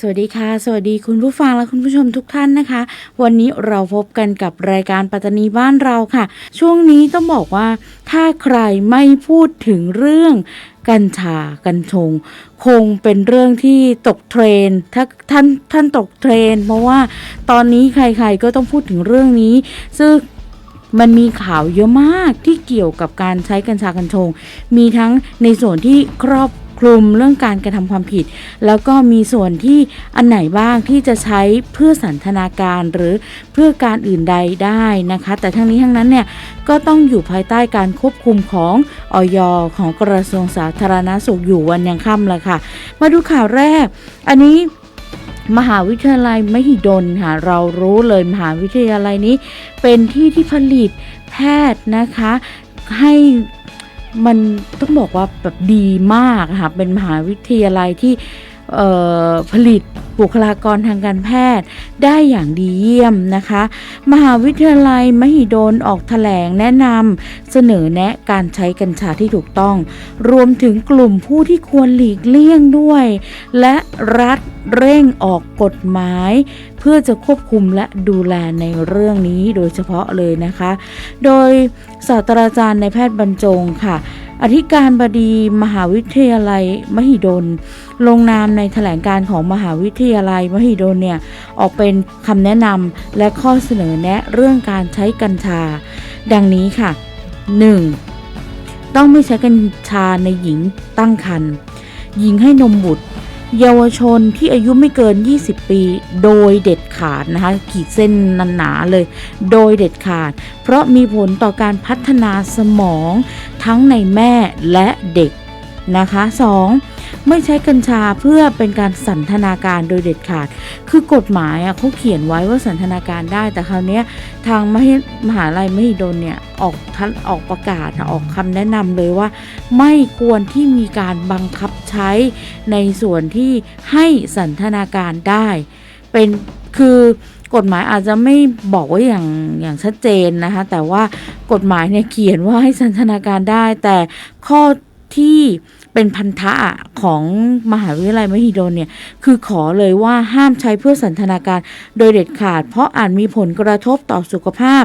สวัสดีค่ะ สวัสดีคุณผู้ฟังและคุณผู้ชมทุกท่านนะคะ วันนี้เราพบกันกับรายการปัตตานีบ้านเราค่ะ ช่วงนี้ต้องบอกว่า ถ้าใครไม่พูดถึงเรื่องกัญชากัญชง คงเป็นเรื่องที่ตกเทรนถ้าท่านท่านตกเทรน เพราะว่าตอนนี้ใครๆก็ต้องพูดถึงเรื่องนี้ ซึ่งมันมีข่าวเยอะมากที่เกี่ยวกับการใช้กัญชากัญชง มีทั้งในส่วนที่ครอบ คลุมเรื่องการกระทำความผิด แล้วก็มีส่วนที่อันไหนบ้างที่จะใช้เพื่อสันทนาการหรือเพื่อการอื่นใดได้นะคะ แต่ทั้งนี้ทั้งนั้นเนี่ยก็ต้องอยู่ภายใต้การควบคุมของออยของกระทรวงสาธารณาสุขอยู่วันยังค่ำละค่ะ มาดูข่าวแรก อันนี้มหาวิทยาลัยมหิดลค่ะเรารู้เลยมหาวิทยาลัยนี้ เป็นที่ที่ผลิตแพทย์นะคะให้ มันต้องบอกว่าแบบดีมากค่ะเป็นมหาวิทยาลัยที่ผลิตบุคลากรทางการแพทย์ได้อย่างดีเยี่ยมนะคะ มหาวิทยาลัยมหิดลออกแถลงแนะนำเสนอแนะการใช้กัญชาที่ถูกต้อง รวมถึงกลุ่มผู้ที่ควรหลีกเลี่ยงด้วยและรัฐเร่งออกกฎหมาย เพื่อจะควบคุมและดูแลในเรื่องนี้โดยเฉพาะเลยนะคะ โดยศาสตราจารย์ในแพทย์บรรจงค่ะอธิการบดีมหาวิทยาลัยมหิดล ลงนามในแถลงการของมหาวิทยาลัยมหิดลเนี่ยออกเป็นคำแนะนำและข้อเสนอแนะเรื่องการใช้กัญชา ดังนี้ค่ะ 1. ต้องไม่ใช้กัญชาในหญิงตั้งครรภ์หญิงให้นมบุตร เยาวชนที่อายุไม่เกิน 20 ปี โดยเด็ดขาดนะคะ ขีดเส้นนันหนาเลย โดยเด็ดขาด เพราะมีผลต่อการพัฒนาสมองทั้งในแม่และเด็กนะคะ 2. ไม่ใช้กัญชาเพื่อเป็นการสันทนาการโดยเด็ดขาด คือกฎหมายอะเขาเขียนไว้ว่าสันทนาการได้ แต่คราวนี้ทางมหามหาลัยมหิดลเนี่ยออกทันออกประกาศออกคำแนะนำเลยว่า ไม่ควรที่มีการบังคับใช้ในส่วนที่ให้สันทนาการได้ เป็นคือกฎหมายอาจจะไม่บอกว่าอย่างอย่างชัดเจนนะคะ แต่ว่ากฎหมายเนี่ยเขียนว่าให้สันทนาการได้ แต่ข้อที่ เป็นพันธะของมหาวิทยาลัยมหิดลเนี่ยคือขอเลยว่าห้ามใช้เพื่อสันทนาการโดยเด็ดขาด เพราะอาจมีผลกระทบต่อสุขภาพ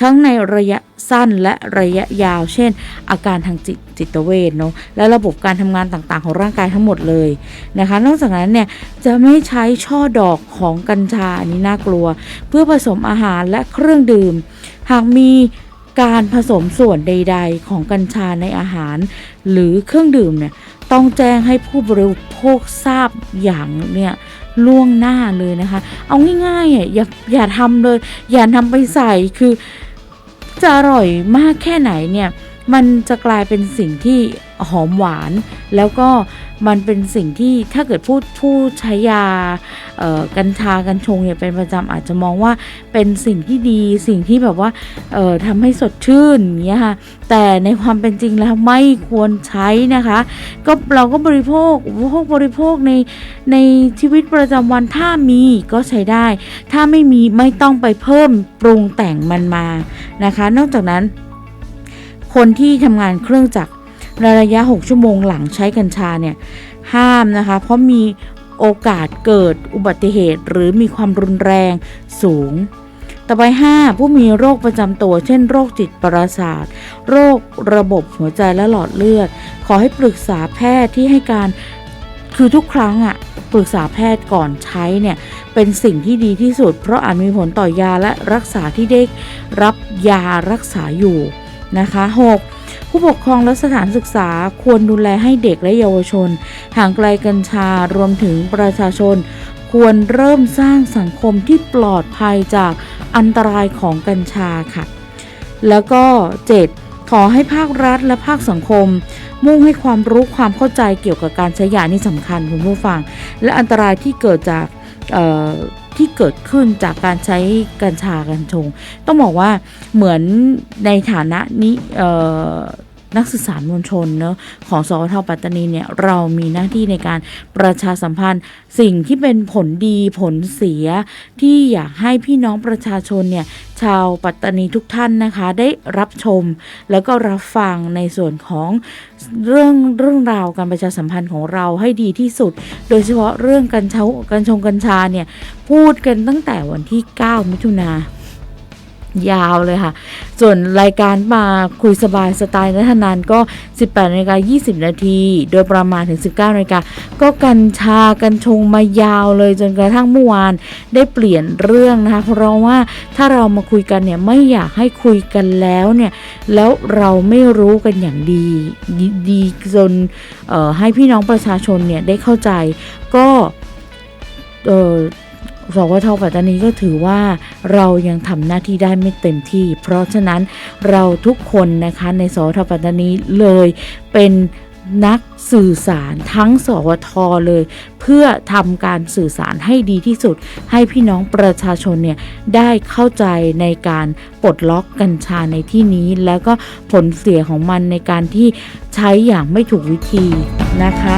ทั้งในระยะสั้นและระยะยาว เช่น อาการทางจิตจิตเวชเนาะและระบบการทำงานต่างๆ ของร่างกายทั้งหมดเลยนะคะ นอกจากนั้นเนี่ยจะไม่ใช้ช่อดอกของกัญชาอันนี้น่ากลัว เพื่อผสมอาหารและเครื่องดื่ม หากมี การผสมส่วนใด ๆ ของกัญชาในอาหาร หรือเครื่องดื่มเนี่ยต้องแจ้งให้ผู้บริโภคทราบอย่างเนี่ยล่วงหน้าเลยนะคะ เอาง่ายๆอะอย่าอย่าทำเลย อย่านำไปใส่คือจะอร่อยมากแค่ไหนเนี่ย มันจะกลายเป็นสิ่งที่หอมหวาน แล้วก็มันเป็นสิ่งที่ถ้าเกิดผู้ผู้ใช้ยากัญชากัญชงเนี่ยเป็นประจำอาจจะมองว่าเป็นสิ่งที่ดีสิ่งที่แบบว่าทำให้สดชื่นอย่างเงี้ยค่ะแต่ในความเป็นจริงแล้วไม่ควรใช้นะคะ ก็เราก็บริโภคอุปโภคบริโภคในในชีวิตประจำวันถ้ามีก็ใช้ได้ ถ้าไม่มีไม่ต้องไปเพิ่มปรุงแต่งมันมานะคะ นอกจากนั้น คนที่ทำงานเครื่องจักรระยะ 6 ชั่วโมงหลังใช้กัญชาเนี่ยห้ามนะคะ เพราะมีโอกาสเกิดอุบัติเหตุหรือมีความรุนแรงสูง ต่อไป 5 ผู้มีโรคประจำตัว เช่น โรคจิตประสาท โรคระบบหัวใจและหลอดเลือด ขอให้ปรึกษาแพทย์ที่ให้การคือทุกครั้งอะปรึกษาแพทย์ก่อนใช้เนี่ยเป็นสิ่งที่ดีที่สุด เพราะอาจมีผลต่อยาและรักษาที่ได้รับยารักษาอยู่ นะคะ 6. ผู้ปกครองและสถานศึกษาควรดูแลให้เด็กและเยาวชน ห่างไกลกัญชารวมถึงประชาชน ควรเริ่มสร้างสังคมที่ปลอดภัยจากอันตรายของกัญชาค่ะ แล้วก็ 7. ขอให้ภาครัฐและภาคสังคม มุ่งให้ความรู้ความเข้าใจเกี่ยวกับการใช้ยานี่สำคัญคุณผู้ฟัง และอันตรายที่เกิดจาก ที่เกิดขึ้นจากการใช้กัญชากัญชง ต้องบอกว่าเหมือนในฐานะนี้ นักสื่อสารมวลชนเนอะของสวทปัตตานีเนี่ยเรามีหน้าที่ในการประชาสัมพันธ์สิ่งที่เป็นผลดีผลเสีย ที่อยากให้พี่น้องประชาชนเนี่ยชาวปัตตานีทุกท่านนะคะได้รับชม แล้วก็รับฟังในส่วนของเรื่องเรื่องราวการประชาสัมพันธ์ของเราให้ดีที่สุด โดยเฉพาะเรื่องกัญชากัญชงกัญชาเนี่ยพูดกันตั้งแต่วันที่ 9 มิถุนา ยาวเลยค่ะ ส่วนรายการมาคุยสบายสไตล์นัทนานก็ 18นาฬิกา20 นาที โดยประมาณถึง 19นาฬิกาก็กัญชากัญชงมายาวเลยจนกระทั่งเมื่อวานได้เปลี่ยนเรื่องนะคะเพราะว่าถ้าเรามาคุยกันเนี่ยไม่อยากให้คุยกันแล้วเนี่ยแล้วเราไม่รู้กันอย่างดีดีดีจนให้พี่น้องประชาชนเนี่ยได้เข้าใจก็เออ สวทปัตตานีก็ถือว่าเรายังทำหน้าที่ได้ไม่เต็มที่ เพราะฉะนั้นเราทุกคนนะคะในสวทปัตตานีเลยเป็นนักสื่อสารทั้งสวทเลย เพื่อทำการสื่อสารให้ดีที่สุด ให้พี่น้องประชาชนเนี่ยได้เข้าใจในการปลดล็อกกัญชาในที่นี้ แล้วก็ผลเสียของมันในการที่ใช้อย่างไม่ถูกวิธีนะคะ